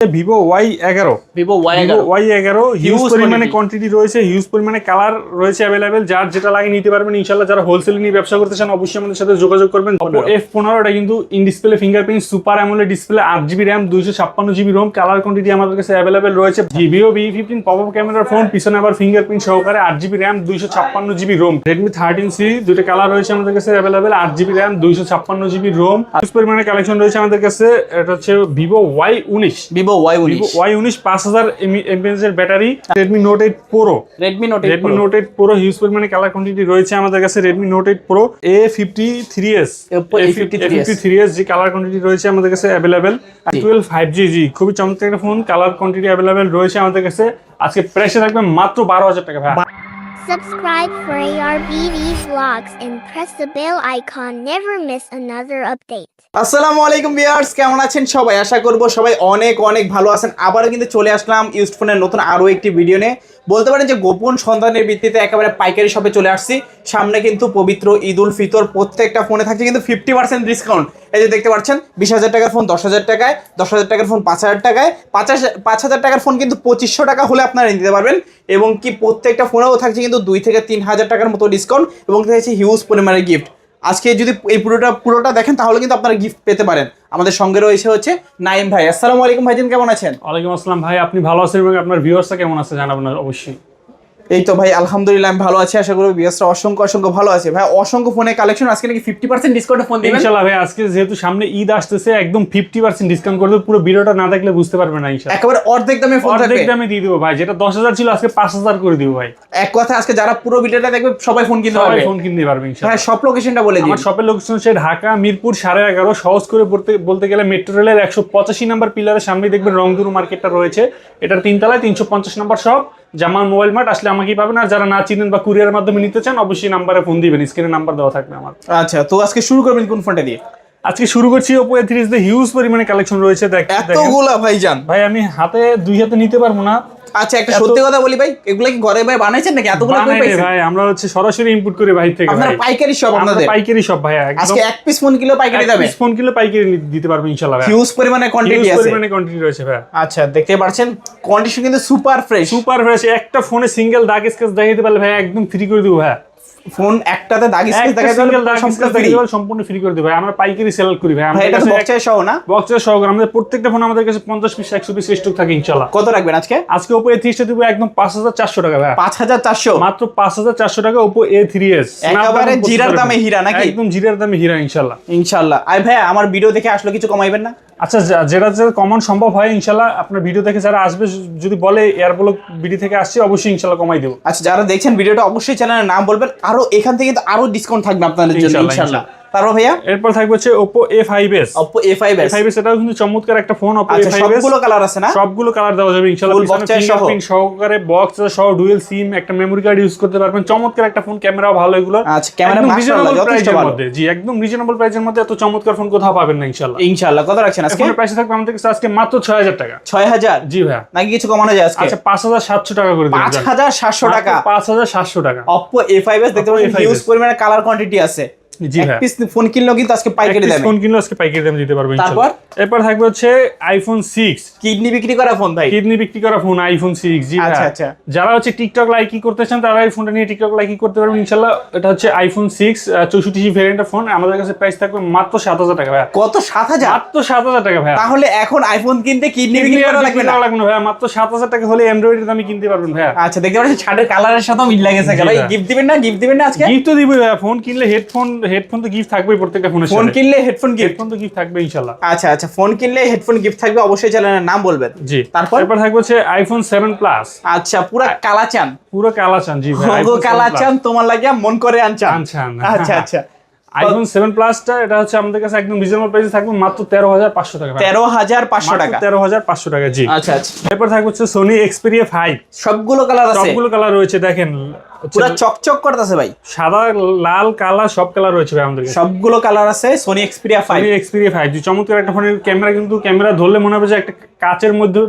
Vivo Y এগারো। Vivo Y এগারো। Huge পরিমাণে। কোয়ান্টিটি রয়েছে হিউজ পরিমাণে কালার রয়েছে অ্যাভেলেবেল যার যেটা লাগে নিতে পারবেন ইনশাল্লাহ যারা হোলসেল নিয়ে ব্যবসা করতে চান অবশ্যই আমাদের সাথে যোগাযোগ করবেন। এফ পনেরো এটা কিন্তু in display fingerprint super AMOLED display আট জিবি র্যাম দুইশো ছাপ্পান্ন জিবি রোম কালার কোয়ান্টিটি আমাদের কাছে অ্যাভেলেবেল রয়েছে। Vivo V fifteen pop up ক্যামেরার ফোন পিছনে আবার ফিঙ্গারপ্রিন্ট সহকারে আট জিবি র্যাম দুইশো ছাপ্পান্ন GB ROM Redmi thirteen C দুটো কালার রয়েছে আমাদের কাছে অ্যাভেলেবেল আট জিবি র্যাম দুইশো ছাপ্পান্ন জিবি রোম হিউজ পরিমাণে কালেকশন রয়েছে আমাদের কাছে এটা হচ্ছে ভিভো ওয়াই উনিশ। ভিভো ওয়াই উনিশ ওয়াই উনিশ পাঁচ হাজার এমএএচ এর battery Redmi Note eight Pro Redmi Note Redmi Note eight Pro huge পরিমাণে কালার কোয়ান্টিটি রয়েছে আমাদের কাছে Redmi Note eight Pro A fifty three S fifty A53s three S যে কালার কোয়ান্টিটি রয়েছে আমাদের কাছে available twelve five G G খুবই চমৎকার একটা ফোন কালার কোয়ান্টিটি অ্যাভেলেবেল রয়েছে আমাদের কাছে। আজকে প্রাইসে থাকবে মাত্র বারো হাজার টাকা ভাই। Subscribe for ARBD vlogs and press the bell icon. Never miss another update. আসসালামু আলাইকুম ভিউয়ার্স, কেমন আছেন সবাই আশা করব সবাই অনেক অনেক ভালো আছেন আবারও কিন্তু চলে আসলাম ইউস্টফোনের ফোনের নতুন আরও একটি ভিডিও নিয়ে বলতে পারেন যে গোপন সন্ধানের ভিত্তিতে একেবারে পাইকারি শপে চলে আসছি। সামনে কিন্তু পবিত্র ঈদ উল ফিতর প্রত্যেকটা ফোনে থাকছে, কিন্তু ফিফটি পার্সেন্ট ডিসকাউন্ট এই যে দেখতে পাচ্ছেন, বিশ হাজার টাকার ফোন দশ হাজার টাকায়, দশ হাজার টাকার ফোন পাঁচ হাজার টাকায়, পাঁচ হাজার পাঁচ হাজার টাকার ফোন কিন্তু পঁচিশশো টাকা হলে আপনারা নিতে পারবেন। এবং কি প্রত্যেকটা ফোনেও থাকছে কিন্তু দুই থেকে তিন হাজার টাকার মতো ডিসকাউন্ট এবং হিউজ পরিমাণের গিফট আজকে যদি এই পুরোটা পুরোটা দেখেন, তাহলে কিন্তু আপনারা গিফট পেতে পারেন। আমাদের সঙ্গে রয়েছে হচ্ছে নাইম ভাই। আসসালামু আলাইকুম ভাইজান কেমন আছেন? ওয়ালাইকুম আসসালাম ভাই, আপনি ভালো আছেন এবং আপনার ভিউয়ার্সটা কেমন আছে জানাবেন অবশ্যই। এই তো ভাই আলহামদুলিল্লাহ আমি ভালো আছি আশা করি বিয়াসটা অসংখ্য অসংখ্য ভালো আছে। ভাই অসংখ্য ফোনের কালেকশন আজকে নাকি ফিফটি পার্সেন্ট ডিসকাউন্টে ফোন দিবেন? ইনশাল্লাহ ভাই আজকে যেহেতু সামনে ঈদ আসতেছে একদম ফিফটি পার্সেন্ট ডিসকাউন্ট করে দেবো। পুরো ভিডিওটা না দেখলে বুঝতে পারবে না ইনশাল্লাহ। একেবারে অর্ধেক দামে ফোন থাকবে। অর্ধেক দামে দিয়ে দিবো ভাই যেটা দশ হাজার ছিল আজকে পাঁচ হাজার করে দিব ভাই। এক কথা আজকে যারা পুরো ভিডিওটা দেখবে সবাই ফোন কিনতে পারবে। ফোন কিনতে পারবে ইনশাল্লাহ। হ্যাঁ সব লোকেশনটা বলে দিন আমার শপের লোকেশন হচ্ছে ঢাকা মিরপুর সাড়ে এগারো সহজ করে বলতে বলতে গেলে মেট্রো রেলের একশো পঁচাশি নাম্বার পিলারের সামনে দেখবেন রংধনু মার্কেটটা রয়েছে। এটার তিনতলায় তিনশো পঞ্চাশ number shop Jamal mobile mart আসলে আমাকে পাবেন। আর যারা না চিনেন বা কুরিয়ার মাধ্যমে নিতে চান, অবশ্যই নাম্বারে ফোন দিবেন। স্ক্রিনে নাম্বার দেওয়া থাকবে আমার। আচ্ছা তো আজকে শুরু করবেন কোন ফোনটা দিয়ে? আজকে শুরু করছি ওপো এ থ্রি হিউজ পরিমাণে কালেকশন রয়েছে দেখ- এতগুলা ভাইজান। ভাই আমি হাতে দুই হাতে নিতে পারব না। আচ্ছা একটা সত্যি কথা বলি ভাই এগুলা কি ঘরে ভাই বানাইছেন নাকি? এতগুলো কই পাইছেন? ভাই আমরা হচ্ছে সরাসরি ইনপুট করি ভাই থেকে আপনারা পাইকারি সব আপনাদের। পাইকারি সব ভাই আজকে এক পিস ফোন কিলো পাইকারি দামে? piece ফোন কিলো পাইকারি দিতে পারব ইনশাল্লাহ ভাই। হিউজ পরিমাণে কোয়ান্টিটি হিউজ পরিমাণে কোয়ান্টিটি রয়েছে ভাই। আচ্ছা দেখতে পাচ্ছেন কন্ডিশন কিন্তু সুপার ফ্রেশ সুপার ফ্রেশ একটা ফোনে সিঙ্গেল দাগ স্কেচ দেখাইতে পারলে ভাই একদম ফ্রি করে দিব ভাই। ফোন একটাতে দাগ দেখা স্কেচ সম্পূর্ণ ফ্রি করে দিব। আমরা পাইকারি সেল করি ভাই। আমাদের এটা বক্সের সহ না? বক্সের সহকারে আমাদের প্রত্যেকটা ফোন আমাদের কাছে পঞ্চাশ পিস একশো পিস স্টক থাকে ইনশাল্লাহ কত রাখবেন আজকে? আজকে ওপো এ থ্রিটা দিব একদম পাঁচ হাজার চারশো টাকা ভাই। পাঁচ হাজার চারশো? মাত্র পাঁচ হাজার চারশো টাকা ওপো এ থ্রি এস একেবারে জিরার দামে হীরা নাকি? একদম জিরার দামে হীরা ইনশাল্লাহ ইনশাল্লাহ আই ভাই আমার ভিডিও দেখে আসলো কিছু কমাইবেন না? আচ্ছা যেটা যেটা কমন সম্ভব হয় ইনশাল্লাহ আপনার ভিডিও থেকে যারা আসবে যদি বলে এয়ারব্লক বিডি থেকে আসছে অবশ্যই ইনশাল্লাহ কমাই দেবো। আচ্ছা যারা দেখছেন ভিডিওটা অবশ্যই চ্যানেলের নাম বলবেন। আরও এখান থেকে কিন্তু আরও ডিসকাউন্ট থাকবে আপনাদের জন্য ইনশাল্লাহ। তারপর ভাইয়া? এরপর থাকবে হচ্ছে five S Oppo A5s five S এটাও কিন্তু চমৎকার একটা ফোন এ আচ্ছা ফাইভ এস সবগুলো কালার আছে না? সবগুলো কালার দেওয়া যাবে সহ? ফিঙ্গারপ্রিন্ট সহকারে বক্স সহ ডুয়েল সিম একটা মেমোরি কার্ড ইউজ করতে পারবেন। চমৎকার একটা ফোন ক্যামেরাও ভালো এগুলো। আচ্ছা, ক্যামেরা মাশাআল্লাহ, যথেষ্ট ভালো। জি একদম রিজনেবল প্রাইসের মধ্যে এত চমৎকার ফোন কোথাও পাবেন না ইনশাল্লাহ ইনশাল্লাহ কত রাখছেন আজকে? ফোনের প্রাইস থাকবে আমাদের কাছে আজকে মাত্র ছয় হাজার টাকা। ছয় হাজার? জি ভাইয়া। নাকি কিছু কমানো যায় আজকে? আচ্ছা পাঁচ হাজার সাতশো টাকা করে দেবেন সাতশো টাকা। পাঁচ হাজার সাতশো টাকা। অপো এ ফাইভ দেখতে Oppo পাচ্ছেন A5s হিউজ পরিমাণে কালার কোয়ান্টিটি আছে। জি এক পিস ফোন কিনলেও কিন্তু আজকে পাইকারি দামে। ফোন কিনলে আজকে পাইকারি দাম দিতে পারব তারপর? এরপর থাকবে হচ্ছে আইফোন সিক্স কিডনি বিক্রি করা ফোন ভাই। কিডনি বিক্রি করা ফোন আইফোন সিক্স জি আচ্ছা, আচ্ছা। যারা হচ্ছে টিকটক লাইকি করতে চান তারা এই ফোনটা নিয়ে টিকটক লাইকি করতে পারবেন ইনশাল্লাহ। এটা হচ্ছে আইফোন সিক্স চৌষট্টি জি ভ্যারিয়েন্টের ফোন আমাদের কাছে প্রাইস থাকবে মাত্র সাত হাজার টাকা ভাই কত? সাত হাজার? মাত্র সাত হাজার টাকা ভাই তাহলে এখন আইফোন কিনতে কিডনি বিক্রি করা লাগবে না? লাগবে না ভাই মাত্র সাত হাজার টাকা হলে অ্যান্ড্রয়েডের দামে কিনতে পারবেন ভাই আচ্ছা দেখতে পাচ্ছেন ছাড়ের কালারের সাথেও মিল লাগেছে ভাই। ভাই। গিফট দিবেন না? গিফট দিবেন না আজকে? গিফট তো ভাই ফোন কিনলে হেডফোন হেডফোন তো গিফট থাকবেই প্রত্যেকটা ফোনের ফোন কিনলে হেডফোন গিফট হেডফোন তো গিফট থাকবে ইনশাল্লাহ আচ্ছা আচ্ছা ফোন কিনলে হেডফোন গিফট থাকবে অবশ্যই চ্যানেলের নাম বলবেন। জি। তারপর? এরপর থাকবে হচ্ছে আইফোন সেভেন প্লাস আচ্ছা পুরা পুরো কালাচান জি ভাই 7 তোমার লাগিয়া মন করে আনচান। আনচান। আচ্ছা আচ্ছা। আইফোন সেভেন প্লাসটা এটা হচ্ছে আমাদের কাছে একদম রিজনেবল প্রাইসে থাকবে মাত্র তেরো হাজার পাঁচশো টাকা। তেরো হাজার পাঁচশো টাকা। তেরো হাজার পাঁচশো টাকা জি। আচ্ছা আচ্ছা। এরপর থাকবে হচ্ছে সোনি এক্সপেরিয়া ফাইভ সবগুলো কালার সবগুলো কালার রয়েছে দেখেন। পুরা চকচক করতেছে ভাই। সাদা লাল কালা সব কালার রয়েছে ভাই আমাদের কাছে। সবগুলো কালার আছে Sony Xperia 5 Sony Xperia five G চমৎকার একটা ফোনের ক্যামেরা কিন্তু ক্যামেরা ধরলে মনে হবে যে একটা কাচের মধ্যে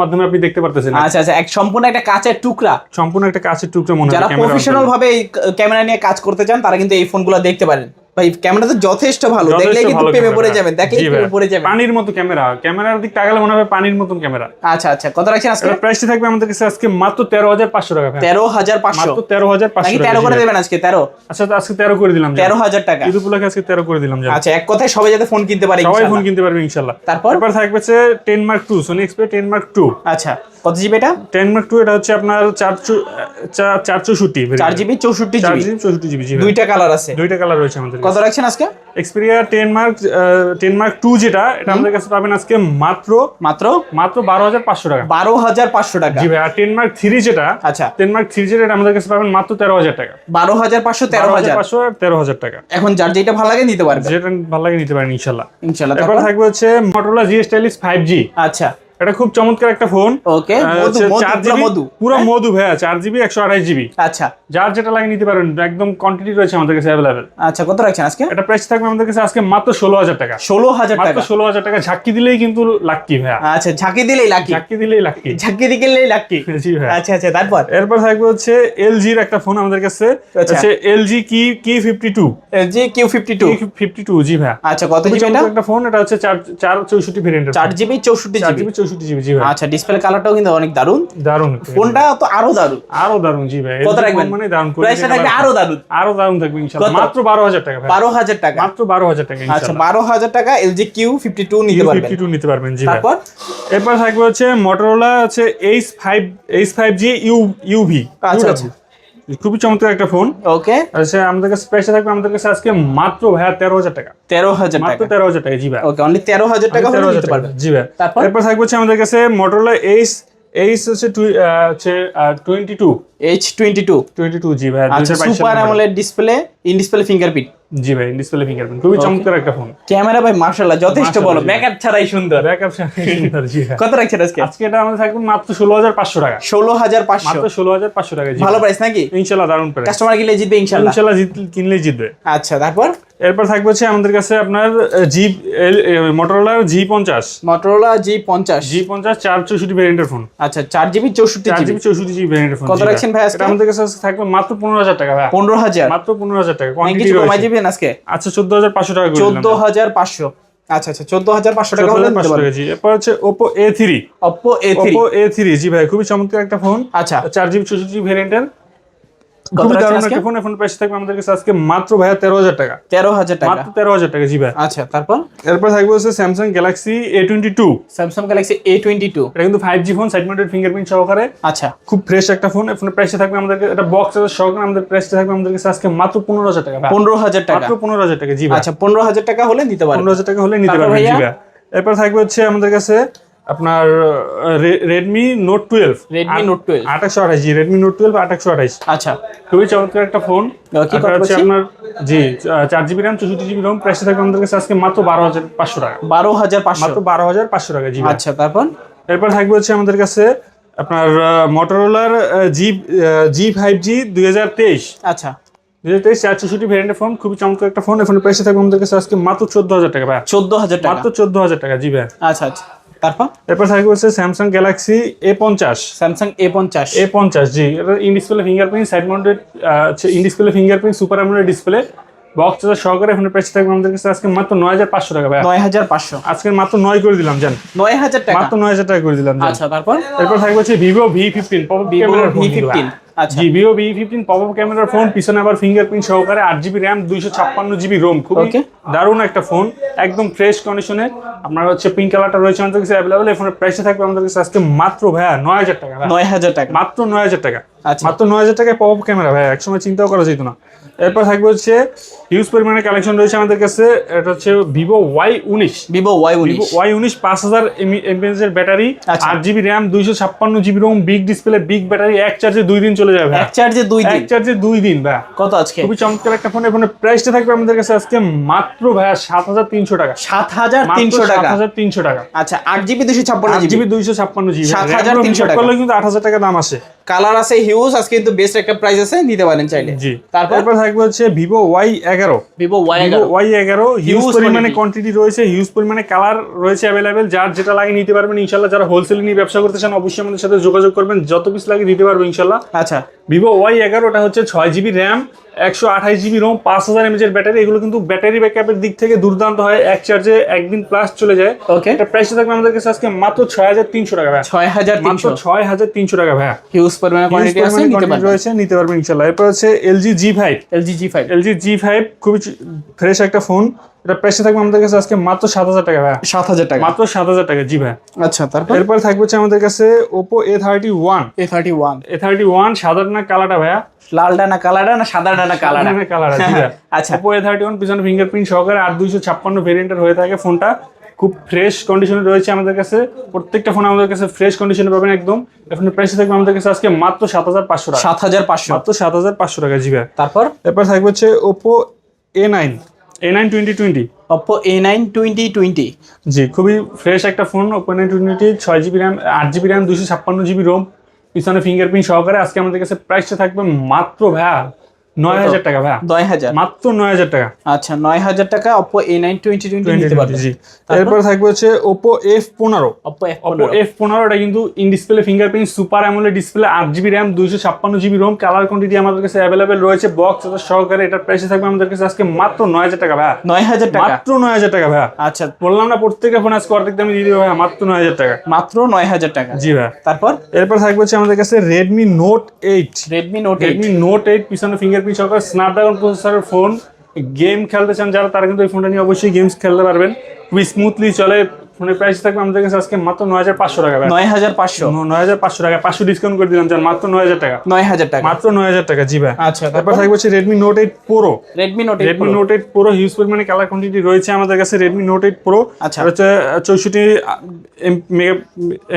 মাধ্যমে আপনি দেখতে পারতেছেন। আচ্ছা আচ্ছা এক সম্পূর্ণ একটা কাচের টুকরা। সম্পূর্ণ একটা কাচের টুকরা মনে হয় যারা প্রফেশনাল ভাবে এই ক্যামেরা নিয়ে কাজ করতে চান তারা কিন্তু এই ফোনগুলো দেখতে পারেন। ভাই ক্যামেরা তো যথেষ্ট ভালো। দেখলেই কিন্তু প্রেমে পড়ে যাবেন দেখলেই প্রেমে পড়ে যাবেন। পানির মতো ক্যামেরা ক্যামেরার দিক তাকালে মনে হবে পানির মতন ক্যামেরা আচ্ছা আচ্ছা কত রাখছেন আজকে? প্রাইসটা থাকবে আমাদের কাছে আজকে মাত্র তেরো হাজার পাঁচশো টাকা ভাই। তেরো হাজার পাঁচশো। মাত্র তেরো হাজার পাঁচশো নাকি টাকা তেরো করে দেবেন আজকে? তেরো? আচ্ছা তো আজকে তেরো করে দিলাম তেরো হাজার টাকা। ঈদ উপলক্ষে আজকে তেরো করে দিলাম। আচ্ছা এক কথায় সবাই যাতে ফোন কিনতে পারে সবাই ফোন কিনতে পারবে ইনশাল্লাহ তারপর? এরপর থাকবে ten mark two Sony Xperia ten mark two আচ্ছা কত জিবি এটা? টেন মার্ক টু এটা হচ্ছে আপনার চার চৌ- চা- চার চৌষট্টি চার জিবি চৌষট্টি জিবি। চৌষট্টি জিবি জি দুইটা কালার আছে। দুইটা কালার রয়েছে আমাদের কত রাখছেন আজকে? Xperia ten mark ten mark two যেটা এটা আমাদের কাছে পাবেন আজকে মাত্র মাত্র? মাত্র বারো হাজার পাঁচশো টাকা। বারো হাজার পাঁচশো টাকা। জি ভাই আর টেন মার্ক থ্রি যেটা আচ্ছা। টেন মার্ক থ্রি যেটা আমাদের কাছে পাবেন মাত্র তেরো হাজার টাকা। বারো হাজার পাঁচশো তেরো হাজার। পাঁচশো তেরো হাজার টাকা। এখন যার যেটা ভালো লাগে নিতে পারবে। যেটা ভালো লাগে নিতে পারেন ইনশাল্লাহ। ইনশাল্লাহ। তারপর? থাকবে হচ্ছে Motorola G stylish five G আচ্ছা। এটা খুব চমৎকার একটা ফোন। ওকে মধু পুরো মধু। মধু ভাইয়া চার জিবি একশো আঠাশ জিবি। আচ্ছা। যার যেটা লাগে নিতে পারেন একদম কোয়ান্টিটি রয়েছে আমাদের কাছে অ্যাভেলেবেল আচ্ছা কত রাখছেন আজকে? এটা প্রাইস থাকবে আমাদের কাছে আজকে মাত্র ষোলো হাজার টাকা। ষোলো হাজার টাকা। ষোলো হাজার টাকা ঝাক্কি দিলেই কিন্তু লাক্কি ভাইয়া। আচ্ছা ঝাঁকি দিলেই লাকি ঝাক্কি দিলেই লাক্কি ঝাঁকি দিলেই লাকি জি আচ্ছা আচ্ছা তারপর? এরপর থাকবে হচ্ছে এলজির একটা ফোন আমাদের কাছে। আচ্ছা। এলজি কি কি fifty two G Q fifty two fifty two জি ভাইয়া। আচ্ছা কত জিবি এটা? একটা ফোন এটা হচ্ছে চার চার চৌষট্টি ভেরিয়েন্টের চার জিবি চৌষট্টি জিবি চৌষট্টি জিবি জি ভাই। আচ্ছা ডিসপ্লে কালারটাও কিন্তু অনেক দারুণ। দারুণ ফোনটা তো আরও দারুণ। আরও দারুণ জি ভাই। কত রাখবেন? মানে দারুণ প্রাইসটা থাকবে আরও দারুণ। আরও দারুণ থাকবে ইনশাআল্লাহ মাত্র বারো হাজার টাকা ভাই। বারো হাজার টাকা। মাত্র বারো হাজার টাকা আচ্ছা ইনশাআল্লাহ বারো হাজার টাকা এলজি কিউ ফিফটি টু নিতে পারবেন। ফিফটি টু নিতে পারবেন জি ভাই। তারপর? এরপর থাকবে হচ্ছে মোটরোলা হচ্ছে H five H five G you ইউভি আচ্ছা, আচ্ছা। খুবই চমৎকার একটা ফোন ওকে আচ্ছা আমাদের কাছে প্রাইসটা থাকবে আমাদের কাছে আজকে মাত্র ভাইয়া তেরো হাজার টাকা। তেরো হাজার মাত্র টাকা। তেরো হাজার টাকা জি ভাই ওকে অনলি তেরো হাজার টাকা তেরো হাজার টাকা। জি ভাই তারপর? থাকবে হচ্ছে আমাদের কাছে মোটরলা এইচ এইচ হচ্ছে হচ্ছে twenty two H twenty two twenty two জি ভাই আচ্ছা super AMOLED display in display fingerprint জি ভাই ডিসপ্লে ফিঙ্গারপ্রিন্ট খুবই চমৎকার একটা ফোন ক্যামেরা ভাই মার্শাল্লাহ যথেষ্ট মাশাআল্লাহ, বলো। ব্যাকআপ ছাড়াই সুন্দর। ব্যাকআপ সুন্দর জি ভাই। কত রাখছেন আজকে? আজকে এটা আমাদের থাকবে মাত্র ষোলো হাজার পাঁচশো টাকা। ষোলো হাজার পাঁচশো। মাত্র ষোলো হাজার পাঁচশো টাকা জি ভালো। প্রাইস নাকি? ইনশাল্লাহ দারুণ প্রাইস কাস্টমার গিলে জিতবে ইনশাল্লাহ জিত- কিনলেই জিতবে। আচ্ছা তারপর? এরপর থাকবে হচ্ছে আমাদের কাছে আপনার জি মোটরোলার জি পঞ্চাশ। মটোরোলা জি পঞ্চাশ। জি পঞ্চাশ চার চৌষট্টি ভ্যারিয়েন্টের ফোন আচ্ছা চার জিবি চৌষট্টি চার জিবি চৌষট্টি জিবি ভ্যারিয়েন্টের ফোন কত। রাখছেন ভাই আজকে? আমাদের কাছে থাকবে মাত্র পনেরো হাজার টাকা ভাই। পনেরো হাজার। মাত্র পনেরো হাজার টাকা। কোয়ান্টিটি কিছু কমাই দিবেন আজকে? আচ্ছা চোদ্দ হাজার পাঁচশো টাকা চোদ্দ হাজার পাঁচশো। আচ্ছা আচ্ছা চোদ্দ হাজার পাঁচশো টাকা হলে নিতে পারবেন। জি এরপর হচ্ছে Oppo A three Oppo A three Oppo A three জি ভাই খুবই চমৎকার একটা ফোন আচ্ছা। চার জিবি চৌষট্টি ভ্যারিয়েন্টের আজকে? ফোন প্রাইস থাকবে আমাদের কাছে আজকে মাত্র ভাইয়া তেরো হাজার টাকা। তেরো হাজার টাকা। মাত্র তেরো হাজার টাকা জি ভাই আচ্ছা তারপর? এরপর থাকবে হচ্ছে Samsung Galaxy A twenty two Samsung Galaxy A twenty two এটা কিন্তু five G phone side mounted fingerprint সহকারে। আচ্ছা। খুব ফ্রেশ একটা ফোন ফোনের প্রাইসটা থাকবে আমাদের এটা বক্স সহকারে আমাদের প্রাইসটা থাকবে আমাদের কাছে আজকে মাত্র পনেরো হাজার টাকা পনেরো হাজার টাকা। মাত্র পনেরো হাজার টাকা জি আচ্ছা পনেরো হাজার টাকা হলে নিতে পারবেন পনেরো হাজার টাকা হলে নিতে জি ভাই এরপর থাকবে হচ্ছে আমাদের কাছে আপনার Redmi Note twelve Redmi Note 12 আঠাশশো আঠাশ জি রেডমি নোট টুয়েলভ আঠাশশো আঠাশ। আচ্ছা। খুবই চমৎকার একটা ফোন হচ্ছে আপনার জি চার জিবি র্যাম চৌষট্টি জিবি রোম প্রাইসটা থাকবে আমাদের কাছে আজকে মাত্র বারো হাজার পাঁচশো টাকা। বারো হাজার পাঁচশো। মাত্র বারো হাজার পাঁচশো টাকা জি। আচ্ছা তারপর? এরপর থাকবে হচ্ছে আমাদের কাছে আপনার মোটরোলার জি জি ফাইভ জি দুই হাজার তেইশ। আচ্ছা। ভ্যারিয়েন্টের ফোন খুবই চমৎকার একটা ফোন এখন প্রাইসে থাকবে আমাদের কাছে আজকে মাত্র চোদ্দ হাজার টাকা ভাই। চোদ্দ হাজার মাত্র চোদ্দ হাজার টাকা জি ভাই। আচ্ছা আচ্ছা। তারপর? এরপর থাকবে হচ্ছে স্যামসাং গ্যালাক্সি এ পঞ্চাশ স্যামসাং এ পঞ্চাশ এ পঞ্চাশ জি এটা in display fingerprint side mounted in display fingerprint super display box সহকারে এখন প্রাইস থাকবে আমাদের কাছে আজকে মাত্র নয় হাজার পাঁচশো টাকা ভাই নয় হাজার পাঁচশো। আজকে মাত্র নয় করে দিলাম জান। নয় হাজার টাকা? মাত্র নয় হাজার টাকা করে দিলাম আচ্ছা তারপর? এরপর থাকবে হচ্ছে ভিভো ভি ফিফটিন Vivo ক্যামেরার ফোন V15 আচ্ছা। জি ভিভো ভি ফিফটিন পপ ক্যামেরার ফোন পিছনে আবার ফিঙ্গারপ্রিন্ট সহকারে আট জিবি র্যাম দুইশো ছাপ্পান্ন জিবি রোম খুবই. দারুণ একটা ফোন একদম ফ্রেশ কন্ডিশনে আপনার হচ্ছে পিঙ্ক কালারটা রয়েছে আমাদের কাছে অ্যাভেলেবল এই ফোনের প্রাইসটা থাকবে আমাদের কাছে আজকে মাত্র ভাইয়া নয় হাজার টাকা। নয় হাজার টাকা। মাত্র নয় হাজার টাকা। মাত্র নয় হাজার টাকায় পপ ক্যামেরা ভাই একসময় চিন্তাও করা যেত না। এরপর থাকবে হচ্ছে হিউজ কালেকশন রয়েছে আমাদের কাছে এটা হচ্ছে ভিভো ওয়াই উনিশ। ভিভো ওয়াই উনিশ। ওয়াই উনিশ পাঁচ হাজার এমপিএস এর ব্যাটারি আচ্ছা। আট জিবি র্যাম দুইশো ছাপ্পান্ন GB ROM big display big battery এক চার্জে দুই দিন চলে যাবে এক চার্জে দুই দিন। এক চার্জে দুই দিন ভাই কত আজকে? খুবই চমৎকার একটা ফোন ফোনের প্রাইসটা থাকবে আমাদের কাছে আজকে মাত্র ভাইয়া সাত হাজার তিনশো টাকা। সাত হাজার তিনশো সাত টাকা? হাজার তিনশো টাকা। আচ্ছা আট জিবি দুশো ছাপ্পান্ন জিবি দুইশো ছাপ্পান্ন জিবি 7,300 টাকা। করলে কিন্তু আট হাজার টাকা দাম আসে। কালার আছে হিউজ আজকে কিন্তু বেস্ট একটা প্রাইস আছে নিতে পারেন চাইলে। জি। তারপর? থাকবে হচ্ছে ভিভো ওয়াই এগারো। ভিভো ওয়াই ভিভো ওয়াই এগারো হিউজ পরিমাণে কোয়ান্টিটি রয়েছে হিউজ পরিমাণে কালার রয়েছে অ্যাভেলেবেল যার যেটা লাগে নিতে পারবেন ইনশাল্লাহ যারা হোলসেল নিয়ে ব্যবসা করতে চান অবশ্যই আমাদের সাথে যোগাযোগ করবেন। যত পিস লাগে দিতে পারব ইনশাল্লাহ আচ্ছা। ভিভো ওয়াই এগারোটা হচ্ছে ছয় জিবি র্যাম একশো আঠাশ জিবি রোম পাঁচ হাজার এমএচ এর ব্যাটারি এগুলো কিন্তু ব্যাটারি ব্যাকআপের দিক থেকে দুর্দান্ত হয়। এক চার্জে একদিন প্লাস চলে যায়। ওকে এটা প্রাইস থাকবে আমাদের কাছে আজকে মাত্র ছয় হাজার তিনশো টাকা ভাই ছয় হাজার তিনশো। ছয় হাজার তিনশো টাকা ভাই হিউজ পরিমাণে কোয়ান্টিটি আছে নিতে পারবেন। রয়েছে নিতে পারবেন ইনশাল্লাহ এরপর হচ্ছে LG G five LG G five LG G five খুবই ফ্রেশ একটা ফোন এটা প্রাইস থাকবে আমাদের কাছে আজকে মাত্র সাত হাজার টাকা ভাই সাত হাজার টাকা। মাত্র সাত হাজার টাকা জি ভাই আচ্ছা তারপর? এরপর থাকবে হচ্ছে আমাদের কাছে Oppo A thirty one A thirty one A thirty one সাধারণ কালারটা ভাইয়া। লাল ডানা কালারটা না সাদা ডানা কালারটা কালার আচ্ছা। ওপো এ থার্টি ওয়ান পিছনে ফিঙ্গারপ্রিন্ট সহকারে আর দুইশো ছাপ্পান্ন ভেরিয়েন্টের হয়ে থাকে ফোনটা। খুব ফ্রেশ কন্ডিশনে রয়েছে আমাদের কাছে। প্রত্যেকটা ফোন আমাদের কাছে ফ্রেশ কন্ডিশনে পাবেন একদম। এখন প্রাইস থাকবে আমাদের কাছে আজকে মাত্র সাত হাজার পাঁচশো টাকা। সাত হাজার পাঁচশো। মাত্র সাত হাজার পাঁচশো টাকা জি ভাই তারপর? এরপর থাকবে হচ্ছে Oppo A nine A nine twenty twenty Oppo A nine twenty twenty জি খুবই ফ্রেশ একটা ফোন ওপো নাইন টোয়েন্টি ছয় জিবি র্যাম আট জিবি র্যাম দুশো ছাপ্পান্ন জিবি রোম পিছনে ফিঙ্গারপ্রিন্ট সহকারে আজকে আমাদের কাছে প্রাইসটা থাকবে মাত্র ভাইয়া নয় হাজার টাকা ভাইয়া। নয় হাজার। মাত্র নয় হাজার টাকা। আচ্ছা নয় হাজার টাকা Oppo A nine twenty twenty নিতে পারবেন জি। এরপর থাকবে হচ্ছে ওপো এফ পনেরো। অপো এফ ওপো এফ পনেরো এটা কিন্তু in display fingerprint super AMOLED display আট জিবি র্যাম দুইশো ছাপ্পান্ন জিবি রোম কালার কোয়ান্টিটি আমাদের কাছে অ্যাভেলেবেল রয়েছে বক্স সহকারে এটার প্রাইসে থাকবে আমাদের কাছে আজকে মাত্র নয় হাজার টাকা ভাইয়া। নয় হাজার টাকা? মাত্র নয় হাজার টাকা ভাইয়া। আচ্ছা। বললাম না প্রত্যেকটা ফোন আজকে অর্ধেক দামে দিয়ে দিবে ভাইয়া মাত্র নয় হাজার টাকা। মাত্র নয় হাজার টাকা। জি ভাইয়া। তারপর? এরপর থাকবে হচ্ছে আমাদের কাছে Redmi Note eight Redmi Note Redmi Note eight পিছনে ফিঙ্গারপ্রিন্ট সহকারে স্ন্যাপড্রাগন প্রসেসরের ফোন গেম খেলতে চান যারা তারা কিন্তু এই ফোনটা নিয়ে অবশ্যই গেমস খেলতে পারবেন। খুবই স্মুথলি চলে ফোনের প্রাইস থাকবে আমাদের কাছে আজকে মাত্র নয় হাজার পাঁচশো টাকা। নয় হাজার পাঁচশো। নয় হাজার পাঁচশো টাকা পাঁচশো ডিসকাউন্ট করে দিলাম যান মাত্র নয় হাজার টাকা। নয় হাজার টাকা। মাত্র নয় হাজার টাকা জি ভাই। আচ্ছা তারপর? থাকবে হচ্ছে Redmi Note eight Pro Redmi Note Redmi Note eight Pro huge পরিমাণে কালার কোয়ান্টিটি রয়েছে আমাদের কাছে রেডমি নোট এইট প্রো আচ্ছা। হচ্ছে চৌষট্টি মেগা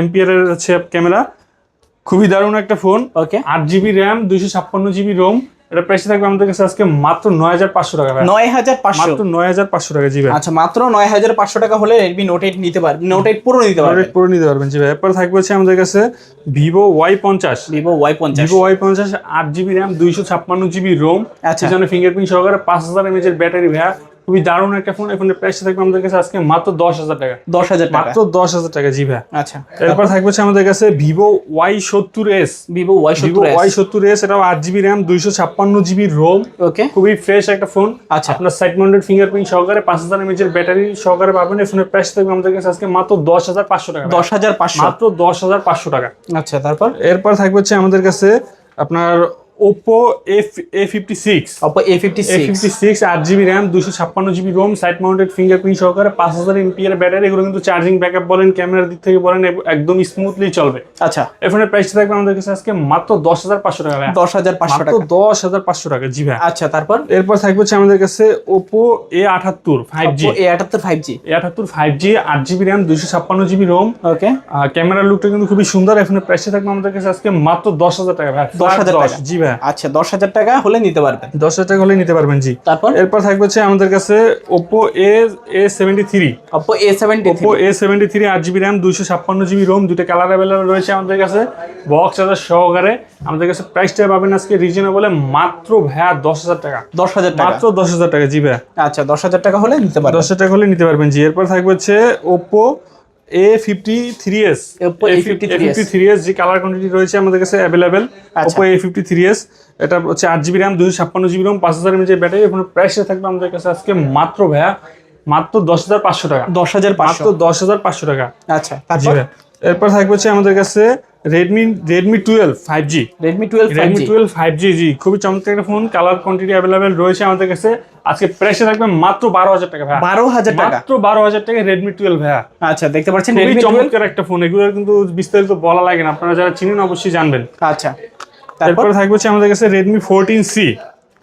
এমপিয়ারের হচ্ছে ক্যামেরা খুবই দারুণ একটা ফোন ওকে আট জিবি র্যাম দুইশো ছাপ্পান্ন জিবি রোম এটা প্রাইস থাকবে আমাদের কাছে আজকে মাত্র নয় হাজার পাঁচশো টাকা ভাই। নয় হাজার পাঁচশো। মাত্র নয় হাজার পাঁচশো টাকা জি ভাই। আচ্ছা মাত্র নয় হাজার পাঁচশো টাকা হলে Redmi নোট এইট নিতে পারবেন নোট এইট পুরো নিতে পারবেন। পুরো নিতে পারবেন জি ভাই। এরপর থাকবে হচ্ছে আমাদের কাছে ভিভো ওয়াই পঞ্চাশ। আট জিবি র্যাম দুইশো ছাপ্পান্ন জিবি রোম আচ্ছা। ফিঙ্গারপ্রিন্ট সহকারে পাঁচ হাজার এমএচ এর ব্যাটারি ভাইয়া। খুবই দারুণ একটা ফোন এই ফোনের প্রাইস থাকবে আমাদের কাছে আজকে মাত্র দশ হাজার টাকা। দশ হাজার মাত্র দশ হাজার টাকা জি ভাই আচ্ছা। এরপর থাকবে আমাদের কাছে ভিভো ওয়াই সত্তর S Vivo Y Vivo Y সত্তর এস এটাও আট জিবি র্যাম দুইশো ছাপ্পান্ন জিবি রোম ওকে খুবই ফ্রেশ একটা ফোন আচ্ছা। আপনার সাইড মাউন্টেড ফিঙ্গারপ্রিন্ট সহকারে পাঁচ হাজার এমএচ এর ব্যাটারি সহকারে পাবেন। এই ফোনের প্রাইস থাকবে আমাদের কাছে আজকে মাত্র দশ হাজার পাঁচশো টাকা। দশ হাজার পাঁচশো। মাত্র দশ হাজার পাঁচশো টাকা। আচ্ছা তারপর? এরপর থাকবে হচ্ছে আমাদের কাছে আপনার Oppo F A fifty six Oppo A fifty fifty six আট জিবি র্যাম দুশো ছাপ্পান্ন GB ROM side mounted fingerprint সহকারে পাঁচ হাজার এমপিএর ব্যাটারি এগুলো কিন্তু চার্জিং ব্যাকআপ বলেন ক্যামেরার দিক থেকে বলেন একদম স্মুথলি চলবে। আচ্ছা। এই ফোনের প্রাইসটা থাকবে আমাদের কাছে আজকে মাত্র দশ হাজার পাঁচশো টাকা। দশ হাজার পাঁচশো টাকা। দশ হাজার পাঁচশো টাকা জি ভাই আচ্ছা তারপর? এরপর থাকবে হচ্ছে আমাদের কাছে ওপো এ আঠাত্তর ফাইভ জি এ আটাত্তর ফাইভ জি এ আঠাত্তর ফাইভ জি আট জিবি র্যাম দুইশো ছাপ্পান্ন জিবি রোম ওকে ক্যামেরার লুকটা কিন্তু খুবই সুন্দর এখানে প্রাইসটা থাকবে আমাদের কাছে আজকে মাত্র দশ হাজার টাকা ভাই 10,000 টাকা। জি ভাই আচ্ছা দশ হাজার টাকা হলে নিতে পারবেন। দশ হাজার টাকা হলে নিতে পারবেন জি। তারপর? এরপর থাকবে হচ্ছে আমাদের কাছে Oppo A A seventy three Oppo A seventy Oppo A seventy three আট জিবি র্যাম দুইশো ছাপ্পান্ন জিবি রোম দুটো কালার অ্যাভেলেবল রয়েছে আমাদের কাছে। বক্স চার্জার সহকারে। আমাদের কাছে প্রাইসটা পাবেন আজকে রিজনেবলে মাত্র ভাইয়া দশ হাজার টাকা। দশ হাজার টাকা। মাত্র দশ হাজার টাকা জি ভাইয়া। আচ্ছা দশ হাজার টাকা হলে নিতে পারবেন। দশ হাজার টাকা হলে নিতে পারবেন জি। এরপর থাকবে হচ্ছে Oppo A fifty three S fifty three S যে কালার কোয়ান্টিটি রয়েছে আমাদের কাছে available. Oppo A fifty three S এটা হচ্ছে আট জিবি র্যাম দুশো ছাপ্পান্ন জিবি রোম পাঁচ হাজার এমএচের ব্যাটারি এখন প্রাইসে থাকবে আমাদের কাছে আজকে মাত্র ভাইয়া মাত্র দশ হাজার পাঁচশো টাকা। দশ হাজার পাঁচশো। দশ হাজার পাঁচশো টাকা। আচ্ছা জি ভাইয়া। এরপর থাকবে হচ্ছে আমাদের কাছে Redmi Redmi twelve five G Redmi twelve Redmi twelve five G জি। খুবই চমৎকার একটা ফোন কালার কোয়ান্টিটি অ্যাভেলেবেল রয়েছে আমাদের কাছে। আজকে প্রাইসে থাকবে মাত্র বারো হাজার টাকা ভাইয়া। বারো হাজার টাকা? মাত্র বারো হাজার টাকা রেডমি টুয়েলভ ভাইয়া। আচ্ছা দেখতে পাচ্ছেন খুবই চমৎকার একটা ফোন এগুলো কিন্তু বিস্তারিত বলা লাগে না। আপনারা যারা চিনেন অবশ্যই জানবেন। আচ্ছা। তারপর? থাকবে হচ্ছে আমাদের কাছে Redmi fourteen C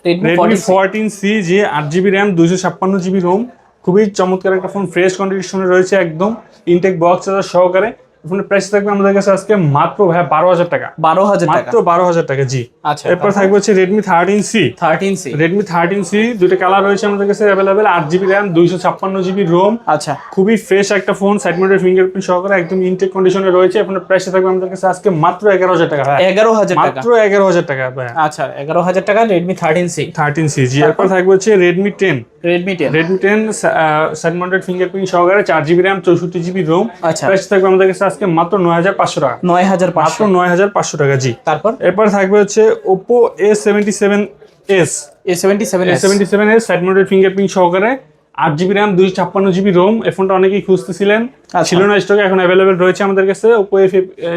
Redmi Redmi fourteen C যে আট জিবি র্যাম দুইশো ছাপ্পান্ন জিবি রোম খুবই চমৎকার একটা ফোন ফ্রেশ কন্ডিশনে রয়েছে একদম। ইনটেক বক্স চার্জার সহকারে। ফোনের প্রাইস থাকবে আমাদের কাছে আজকে মাত্র ভাইয়া বারো হাজার টাকা। বারো হাজার মাত্র বারো হাজার টাকা জি। আচ্ছা এরপর থাকবে হচ্ছে Redmi thirteen C thirteen C Redmi thirteen C দুটো কালার রয়েছে আমাদের কাছে অ্যাভেলেবেল আট জিবি র্যাম দুইশো ছাপ্পান্ন জিবি রোম আচ্ছা। খুবই ফ্রেশ একটা ফোন সাইড ফিঙ্গারপ্রিন্ট সহকারে একদম ইনটেক কন্ডিশনে রয়েছে। এখন প্রাইস থাকবে আমাদের কাছে আজকে মাত্র এগারো হাজার টাকা এগারো হাজার মাত্র এগারো হাজার টাকা আচ্ছা এগারো হাজার টাকা Redmi thirteen C thirteen C জি। এরপর থাকবে হচ্ছে Redmi ten Redmi ten Redmi ten side mounted fingerprint সহকারে চার জিবি র্যাম চৌষট্টি জিবি রোম আচ্ছা। প্রাইস থাকবে আমাদের কাছে আজকে মাত্র নয় হাজার পাঁচশো টাকা। নয় হাজার মাত্র নয় হাজার পাঁচশো টাকা জি। তারপর? এরপর থাকবে হচ্ছে Oppo A seventy seven S A seventy seven S seventy seven S side mounted fingerprint সহকারে আট জিবি র্যাম দুইশো ছাপ্পান্ন জিবি রোম এই ফোনটা অনেকেই খুঁজতেছিলেন। আচ্ছা। ছিল না স্টকে এখন অ্যাভেলেবেল রয়েছে আমাদের কাছে। Oppo F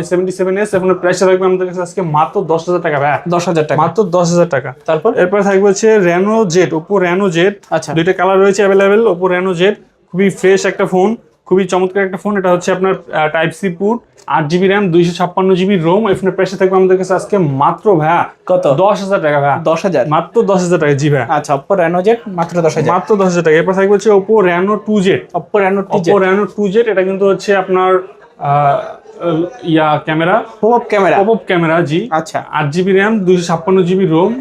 seventy seven S এখন প্রাইস থাকবে আমাদের কাছে আজকে মাত্র দশ হাজার টাকা ভাই দশ হাজার টাকা। মাত্র দশ হাজার টাকা। তারপর? এরপরে থাকবে হচ্ছে Reno Z Oppo Reno Z আচ্ছা। দুইটা কালার রয়েছে অ্যাভেলেবেল ওপো র্যানো জেট খুবই ফ্রেশ একটা ফোন খুবই চমৎকার একটা ফোন এটা হচ্ছে আপনার টাইপ সি পুট আট জিবি র্যাম দুইশো ছাপ্পান্ন জিবি রোম এই ফোনের প্রাইসে থাকবে আমাদের কাছে আজকে মাত্র ভাইয়া কত? দশ হাজার টাকা ভাইয়া। দশ হাজার? মাত্র দশ হাজার টাকা জি ভাইয়া। আচ্ছা অপ্পো রেনোজেট মাত্র দশ হাজার। মাত্র দশ হাজার টাকা। এরপর থাকবে হচ্ছে Oppo Reno two Z Oppo Reno Oppo Reno two Z এটা কিন্তু হচ্ছে আপনার ইয়া camera. Pop camera. Pop camera জি। আচ্ছা। আট জিবি র্যাম দুইশো ছাপ্পান্ন জিবি রোম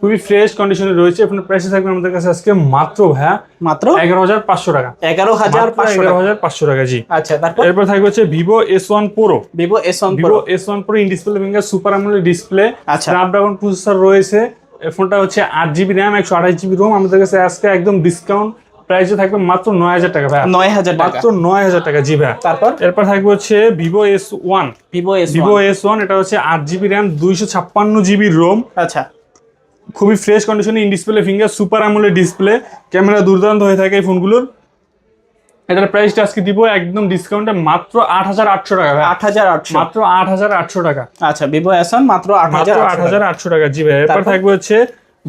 খুবই ফ্রেশ কন্ডিশনে রয়েছে। এখন প্রাইসে থাকবে আমাদের কাছে আজকে মাত্র ভাইয়া মাত্র? এগারো হাজার পাঁচশো টাকা। এগারো হাজার এগারো টাকা। হাজার পাঁচশো টাকা জি। আচ্ছা তারপর? এরপর থাকবে হচ্ছে Vivo S one pro Vivo S one Vivo S one pro in display finger super AMOLED display আচ্ছা। স্ন্যাপড্রাগন প্রসেসর রয়েছে। এই ফোনটা হচ্ছে আট জিবি র্যাম একশো আঠাশ জিবি রোম আমাদের কাছে আজকে একদম ডিসকাউন্ট প্রাইসে থাকবে মাত্র নয় হাজার টাকা ভাই নয় হাজার টাকা। মাত্র নয় হাজার টাকা জি ভাই তারপর? এরপর থাকবে হচ্ছে Vivo S one Vivo S Vivo S one এটা হচ্ছে আট জিবি র্যাম দুইশো ছাপ্পান্ন জিবি রোম আচ্ছা। খুবই ফ্রেশ কন্ডিশনে in display finger super AMOLED display camera দুর্দান্ত হয়ে থাকে এই ফোনগুলোর এটার প্রাইসটা আজকে দিব একদম ডিসকাউন্টে মাত্র আট হাজার আটশো টাকা আট হাজার আটশো। মাত্র আট হাজার আটশো টাকা। আচ্ছা ভিভো এস ওয়ান মাত্র আট হাজার আট হাজার আটশো টাকা। জি ভাই এরপর থাকবে হচ্ছে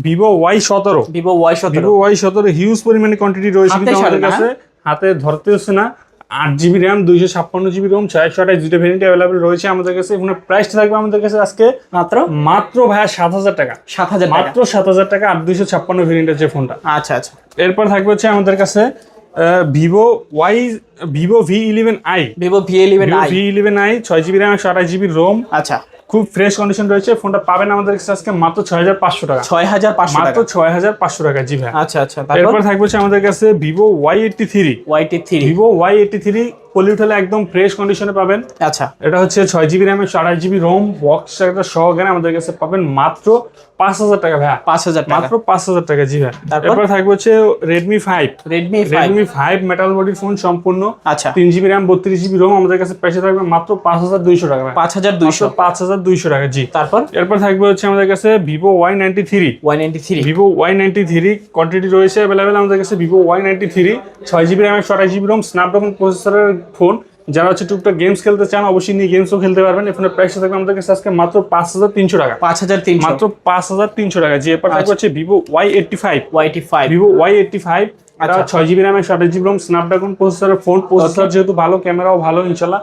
ভিভো ওয়াই সতেরো। ভিভো ওয়াই সতেরো। ভিভো ওয়াই সতেরো হিউজ পরিমাণে কোয়ান্টিটি রয়েছে হাতে কিন্তু আমাদের কাছে হাতে ধরতে হচ্ছে না। আট জিবি র্যাম দুইশো ছাপ্পান্ন জিবি রোম ছয়শো আঠাশ দুটো ভেরিয়েন্ট অ্যাভেলেবল রয়েছে আমাদের কাছে। এখানে প্রাইসটা থাকবে আমাদের কাছে আজকে মাত্র? মাত্র ভাইয়া সাত হাজার টাকা। সাত হাজার মাত্র সাত হাজার টাকা আট দুইশো ছাপ্পান্ন ভেরিয়েন্টের যে ফোনটা আচ্ছা আচ্ছা। এরপর থাকবে হচ্ছে আমাদের কাছে Vivo Y Vivo V eleven i Vivo V eleven i V eleven i ছয় জিবি র্যাম একশো আঠাশ জিবি রোম আচ্ছা। খুব ফ্রেশ কন্ডিশন রয়েছে। ফোনটা পাবেন আমাদের কাছে আজকে মাত্র ছয় হাজার পাঁচশো টাকা। ছয় হাজার পাঁচশো মাত্র ছয় হাজার পাঁচশো টাকা জি ভাই। আচ্ছা আচ্ছা তারপর? এরপর থাকবে হচ্ছে আমাদের কাছে Vivo Y eighty three eighty three Vivo Y eighty three poly উঠালে একদম ফ্রেশ কন্ডিশনে পাবেন। আচ্ছা। এটা হচ্ছে ছয় জিবি র্যাম একশো আঠাশ জিবি রোম বক্স একটা সহকারে আমাদের কাছে পাবেন মাত্র পাঁচ হাজার টাকা ভাইয়া পাঁচ হাজার মাত্র পাঁচ হাজার টাকা জি ভাই। তারপর? থাকবে হচ্ছে Redmi five Redmi Redmi five metal phone সম্পূর্ণ। আচ্ছা। তিন জিবি র্যাম বত্রিশ জিবি রোম আমাদের কাছে থাকবে মাত্র পাঁচ হাজার দুইশো টাকা পাঁচ হাজার দুইশো। পাঁচ হাজার দুইশো টাকা জি। তারপর? এরপর থাকবে হচ্ছে আমাদের কাছে Vivo Y ninety three Y ninety three Vivo Y ninety three quantity রয়েছে অ্যাভেলেবেল আমাদের কাছে ভিভো ওয়াই নাইনটি থ্রি ছয় জিবি র্যাম একশো আঠাশ জিবি রোম স্ন্যাপড্রাগন প্রসেসরের ফোন যারা হচ্ছে টুকটাক গেমস খেলতে চান অবশ্যই নিয়ে গেমসও খেলতে পারবেন। এই ফোনের প্রাইস থাকবে আমাদের কাছে আজকে মাত্র পাঁচ হাজার তিনশো টাকা। পাঁচ হাজার তিনশো। মাত্র পাঁচ হাজার তিনশো টাকা। জি এরপর থাকবে হচ্ছে Vivo Y eighty five eighty five Vivo Y eighty five এটা আচ্ছা। ছয় জিবি র্যাম একশো আঠাশ জিবি রোম স্ন্যাপড্রাগন প্রসেসরের ফোন প্রসেসর যেহেতু ভালো ক্যামেরাও ভালো ইনশাল্লাহ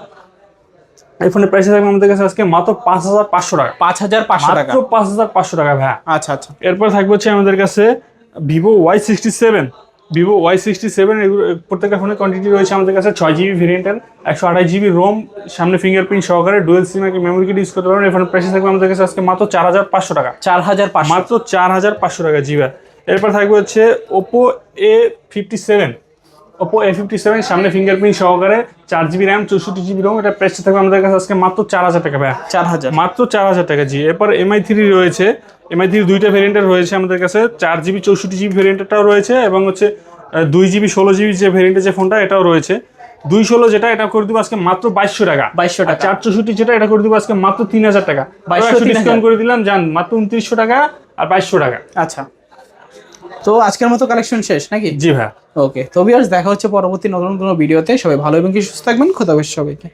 এই ফোনের প্রাইস থাকবে আমাদের কাছে আজকে মাত্র পাঁচ হাজার পাঁচশো টাকা। পাঁচ হাজার পাঁচশো টাকা। মাত্র পাঁচ হাজার পাঁচশো টাকা ভাইয়া। আচ্ছা আচ্ছা। এরপর থাকবে হচ্ছে আমাদের কাছে Vivo Y sixty seven Vivo Y sixty seven এগুলো প্রত্যেকটা ফোনের কোয়ান্টিটি রয়েছে আমাদের কাছে ছয় জিবি ভেরিয়েন্টের একশো আঠাশ জিবি রোম সামনে ফিঙ্গারপ্রিন্ট সহকারে dual SIM memory kit use করতে পারবেন। ফোনের প্রাইস থাকবে আমাদের কাছে আজকে মাত্র চার হাজার পাঁচশো টাকা। চার হাজার পাঁচশো। মাত্র চার হাজার পাঁচশো টাকা জিবা এরপর থাকবে হচ্ছে Oppo A fifty seven Oppo A fifty seven সামনে ফিঙ্গারপ্রিন্ট সহকারে চার জিবি র্যাম চৌষট্টি জিবি রোম এটা প্রাইসটা থাকবে আমাদের কাছে আজকে মাত্র চার হাজার টাকা ভাইয়া। চার হাজার। মাত্র চার হাজার টাকা জি। এরপর এমআই থ্রি রয়েছে এমআই থ্রি দুইটা ভেরিয়েন্টের রয়েছে আমাদের কাছে। চার জিবি চৌষট্টি জিবি ভেরিয়েন্টটাও রয়েছে এবং হচ্ছে দুই জিবি ষোলো জিবি যে ভেরিয়েন্টের যে ফোনটা এটাও রয়েছে। দুই ষোলো যেটা এটা করে দিব আজকে মাত্র বাইশশো টাকা। বাইশশো টাকা। চার চৌষট্টি যেটা এটা করে দিব আজকে মাত্র তিন হাজার টাকা। 2200, 3000 ডিসকাউন্ট করে দিলাম জান মাত্র উনত্রিশশো টাকা আর বাইশশো টাকা। আচ্ছা। তো আজকের মতো কালেকশন শেষ নাকি? জি ভাই ওকে তো ভিউয়ার্স দেখা হচ্ছে পরবর্তী নতুন কোনো ভিডিওতে সবাই ভালো এবং কি সুস্থ থাকবেন। খোদা সবাইকে।